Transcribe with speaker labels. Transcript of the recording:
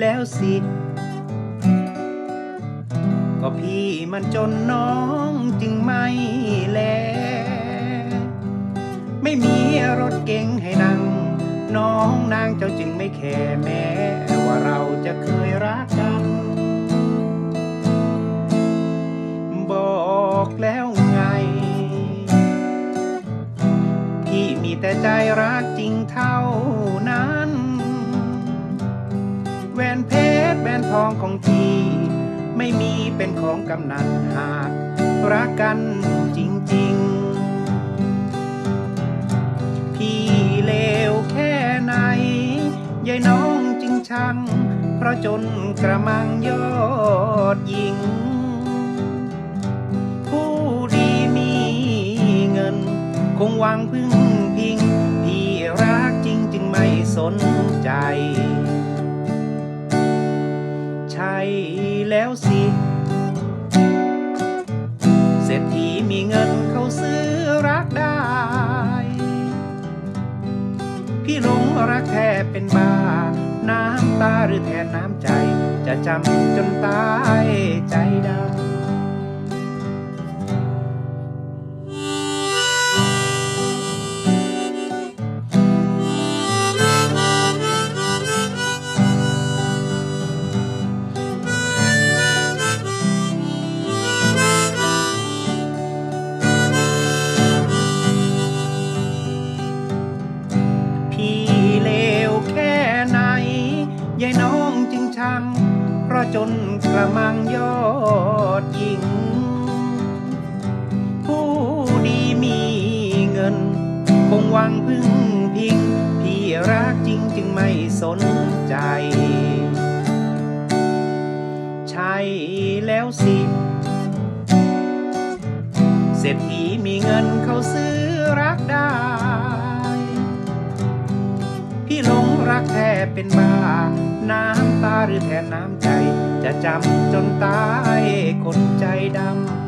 Speaker 1: แล้วสิ ก็พี่มันจนน้องจึงไม่แล ไม่มีรถเก๋งให้นั่ง น้องนางเจ้าจึงไม่แคร์แม้ว่าเราจะเคยรักกัน บอกแล้วไง พี่มีแต่ใจรักจริงเท่านั้น แหวนเพชรแหวนทองของพี่ไม่มีเป็นของกำนันหากรักกันจริงๆ พี่เลวแค่ไหนยายน้องจึงชัง เพราะจนกระมังยอดยิง ผู้ดีมีเงิน คงหวังพึ่งพิง พี่รักจริงจึงไม่สนใจ ใช่แล้วสิเศรษฐีมีเงินเขาซื้อรักได้ พี่หลงรักแท้เป็นบ้า น้ำตาหรือแทนน้ำใจ จะจำจนตายใจายน้องจึงชัง เพราะจนกระมังยอดยิง ผู้ดีมีเงิน คงวังพึ่งพิง พี่รักจริงจึงไม่สนใจ ใช่แล้วสิเศรษฐีมีเงินเขาซื้อรักได้ ที่หลงรักแท้เป็นบ้า น้ำตาหรือแทนน้ำใจ จะจำจนตายคนใจดำ